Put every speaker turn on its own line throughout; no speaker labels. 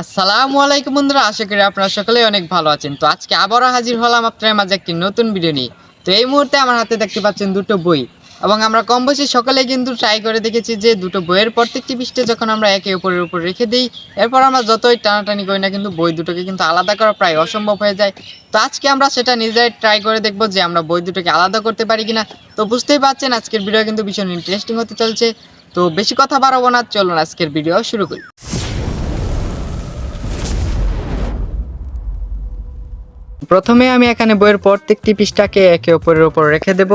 আসসালামু আলাইকুম বন্ধুরা, আশা করি আপনারা সকলেই অনেক ভালো আছেন। তো আজকে আবারও হাজির হলাম আপনার মাঝে একটি নতুন ভিডিও নিয়ে। তো এই মুহূর্তে আমার হাতে দেখতে পাচ্ছেন দুটো বই। এবং আমরা কম বয়সী সকলে কিন্তু ট্রাই করে দেখেছি যে দুটো বইয়ের প্রত্যেকটি পৃষ্ঠে যখন আমরা একে উপরের উপর রেখে দিই, এরপর আমরা যতই টানাটানি করি না কিন্তু বই দুটোকে কিন্তু আলাদা করা প্রায় অসম্ভব হয়ে যায়। তো আজকে আমরা সেটা নিজেরাই ট্রাই করে দেখব যে আমরা বই দুটোকে আলাদা করতে পারি কিনা। তো বুঝতেই পারছেন আজকের ভিডিও কিন্তু ভীষণ ইন্টারেস্টিং হতে চলছে। তো বেশি কথা বাড়াবো না, চলুন আজকের ভিডিও শুরু করি। প্রথমে আমি এখানে বইয়ের প্রত্যেকটি পৃষ্ঠাকে একে অপরের উপর রেখে দেব।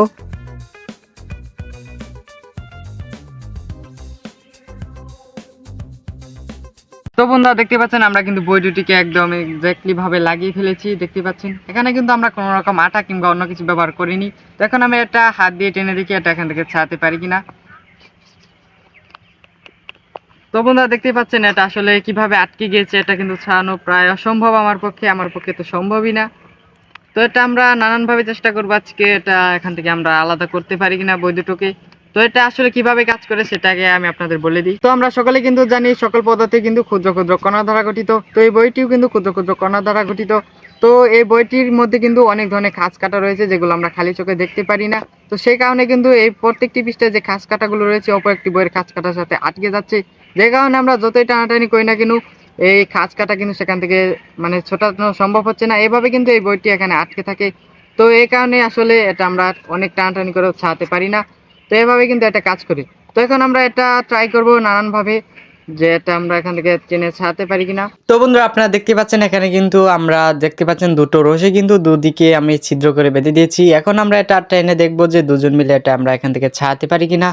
তো বন্ধুরা, দেখতে পাচ্ছেন, আমরা কিন্তু দুটিকে একদম এক্স্যাক্টলি ভাবে লাগিয়ে ফেলেছি, দেখতে পাচ্ছেন। এখানে কিন্তু আমরা কোনো রকম আটা কিংবা অন্য কিছু ব্যবহার করিনি। তো এখন আমি এটা হাত দিয়ে টেনে দেখি, এটা এখান থেকে ছাড়াতে পারি কিনা। তো বন্ধুরা, দেখতে পাচ্ছেন, এটা আসলে কীভাবে আটকে গিয়েছে, এটা কিন্তু ছাড়ানো প্রায় অসম্ভব আমার পক্ষে আমার পক্ষে তো সম্ভবই না। তো এটা আমরা নানানভাবে চেষ্টা করব আজকে, এটা এখান থেকে আমরা আলাদা করতে পারি কিনা বই দুটোকে। তো এটা আসলে কীভাবে কাজ করে সেটাকে আমি আপনাদের বলে দিই। তো আমরা সকলে কিন্তু জানি, সকল পদার্থে কিন্তু ক্ষুদ্র ক্ষুদ্র কণা দ্বারা গঠিত। তো এই বইটিও কিন্তু ক্ষুদ্র ক্ষুদ্র কণা দ্বারা গঠিত। তো এই বইটির মধ্যে কিন্তু অনেক ধরনের খাঁজ কাটা রয়েছে, যেগুলো আমরা খালি চোখে দেখতে পারি না। তো সেই কারণে কিন্তু এই প্রত্যেকটি পৃষ্ঠায় যে খাঁজ কাটাগুলো রয়েছে, অপর একটি বইয়ের খাঁজ কাটার সাথে আটকে যাচ্ছে। যে কারণে আমরা যতই টানাটানি করি না কিন্তু এই খাঁজ কাটা কিন্তু সেখান থেকে মানে ছোটানো সম্ভব হচ্ছে না। এভাবে কিন্তু এই বইটি এখানে আটকে থাকে। তো এই কারণে আসলে এটা আমরা অনেক টানাটানি করে ছাড়াতে পারি না। তো এভাবে কিন্তু একটা কাজ করি। তো এখন আমরা এটা ট্রাই করব নানানভাবে যে এটা আমরা এখান থেকে চেনে ছাড়াতে পারি কিনা। তো বন্ধুরা, আপনারা দেখতে পাচ্ছেন এখানে কিন্তু আমরা দেখতে পাচ্ছেন দুটো রশি কিন্তু দুদিকে আমি ছিদ্র করে বেঁধে দিয়েছি। এখন আমরা এটা টেনে দেখব যে দুজন মিলে এটা আমরা এখান থেকে ছাড়াতে পারি কিনা।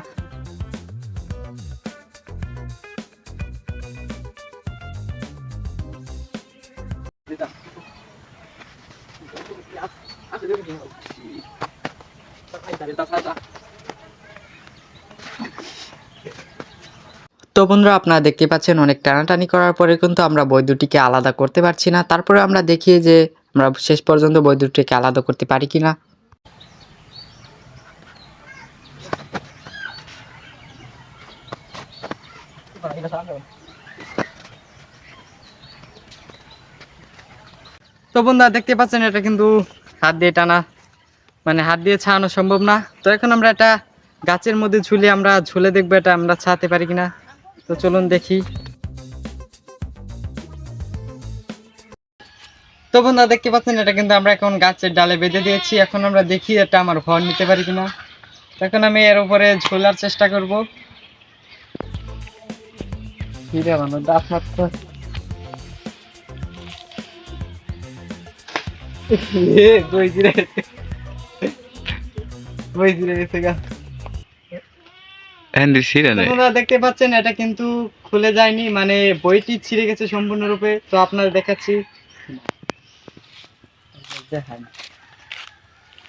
তো বন্ধুরা, আপনারা দেখতে পাচ্ছেন অনেক টানাটানি করার পরে কিন্তু আমরা বই দুটিকে আলাদা করতে পারছি না। তারপরে আমরা দেখি যে আমরা শেষ পর্যন্ত বই দুটিকে আলাদা করতে পারি কিনা। তো বন্ধুরা দেখতে পাচ্ছেন এটা কিন্তু হাত দিয়ে টানা মানে হাত দিয়ে ছাড়ানো সম্ভব না। তো এখন আমরা এটা গাছের মধ্যে ঝুলে আমরা ঝুলে দেখব এটা আমরা ছাড়াতে পারি কিনা। তো চলুন দেখি। তো বন্ধুরা, দেখতে পাচ্ছেন, এটা কিন্তু আমরা এখন গাছের ডালে বেঁধে দিয়েছি। এখন আমরা দেখি এটা আমার ঘর নিতে পারি কিনা। এখন আমি এর উপরে ঝোলার চেষ্টা করব। দাঁত মাত্র
হ্যান্ডি ছিঁড়ে নেই
বন্ধুরা দেখতে পাচ্ছেন এটা কিন্তু খুলে যায়নি মানে বইটি ছিঁড়ে গেছে সম্পূর্ণরূপে তো আপনাদের দেখাচ্ছি।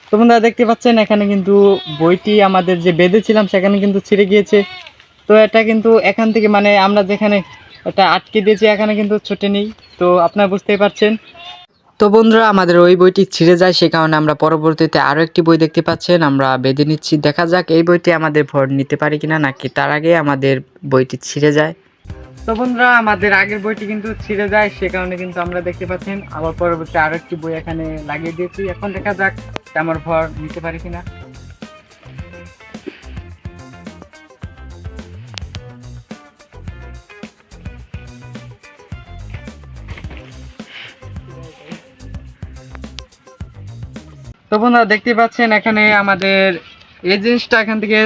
তো বন্ধুরা দেখতে পাচ্ছেন এখানে কিন্তু বইটি আমাদের যে বেঁধেছিলাম সেখানে কিন্তু ছিঁড়ে গিয়েছে। তো এটা কিন্তু এখান থেকে মানে আমরা যেখানে এটা আটকে দিয়েছি এখানে কিন্তু ছুটে নেই। তো আপনারা বুঝতেই পারছেন। তো বন্ধুরা, আমাদের ওই বইটি ছিঁড়ে যায় সে কারণে আমরা পরবর্তীতে আরও একটি বই দেখতে পাচ্ছেন। আমরা বেঁধে নিচ্ছি। দেখা যাক এই বইটি আমাদের ভর নিতে পারি কিনা, নাকি তার আগে আমাদের বইটি ছিঁড়ে যায়। তো বন্ধুরা, আমাদের আগের বইটি কিন্তু ছিঁড়ে যায়, সে কারণে কিন্তু আমরা দেখতে পাচ্ছেন, আবার পরবর্তী আরও একটি বই এখানে লাগিয়ে দিয়েছি। এখন দেখা যাক, আমার ভর নিতে পারি কিনা। তো বন্ধুরা দেখতে পাচ্ছেন, এখানে আমাদের এই জিনিসটা এখান থেকে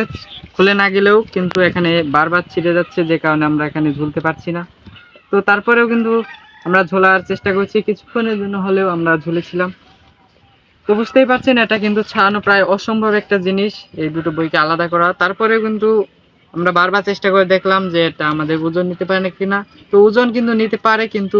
খুলে না গেলেও কিন্তু এখানে বারবার ছিঁড়ে যাচ্ছে, যে কারণে আমরা এখানে ঝুলতে পারছি না। তো তারপরেও কিন্তু আমরা ঝোলার চেষ্টা করছি, কিছুক্ষণের জন্য হলেও আমরা ঝুলেছিলাম। তো বুঝতেই পারছেন, এটা কিন্তু ছাড়ানো প্রায় অসম্ভব একটা জিনিস, এই দুটো বইকে আলাদা করা। তারপরেও কিন্তু আমরা বারবার চেষ্টা করে দেখলাম যে এটা আমাদের ওজন নিতে পারে কিনা। তো ওজন কিন্তু নিতে পারে, কিন্তু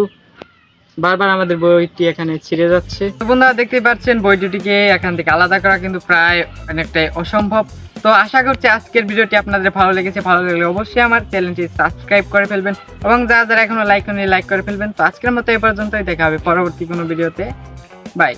বারবার আমাদের বইটি এখানে ছিঁড়ে যাচ্ছে। বন্ধুরা দেখতে পাচ্ছেন বই দুটিকে এখান থেকে আলাদা করা কিন্তু প্রায় অনেকটাই অসম্ভব। তো আশা করছি আজকের ভিডিওটি আপনাদের ভালো লেগেছে। ভালো লাগলে অবশ্যই আমার চ্যানেলটি সাবস্ক্রাইব করে ফেলবেন এবং যারা যারা এখনও লাইক করেনি লাইক করে ফেলবেন। তো আজকের মতো এ পর্যন্তই। দেখা হবে পরবর্তী কোনো ভিডিওতে। বাই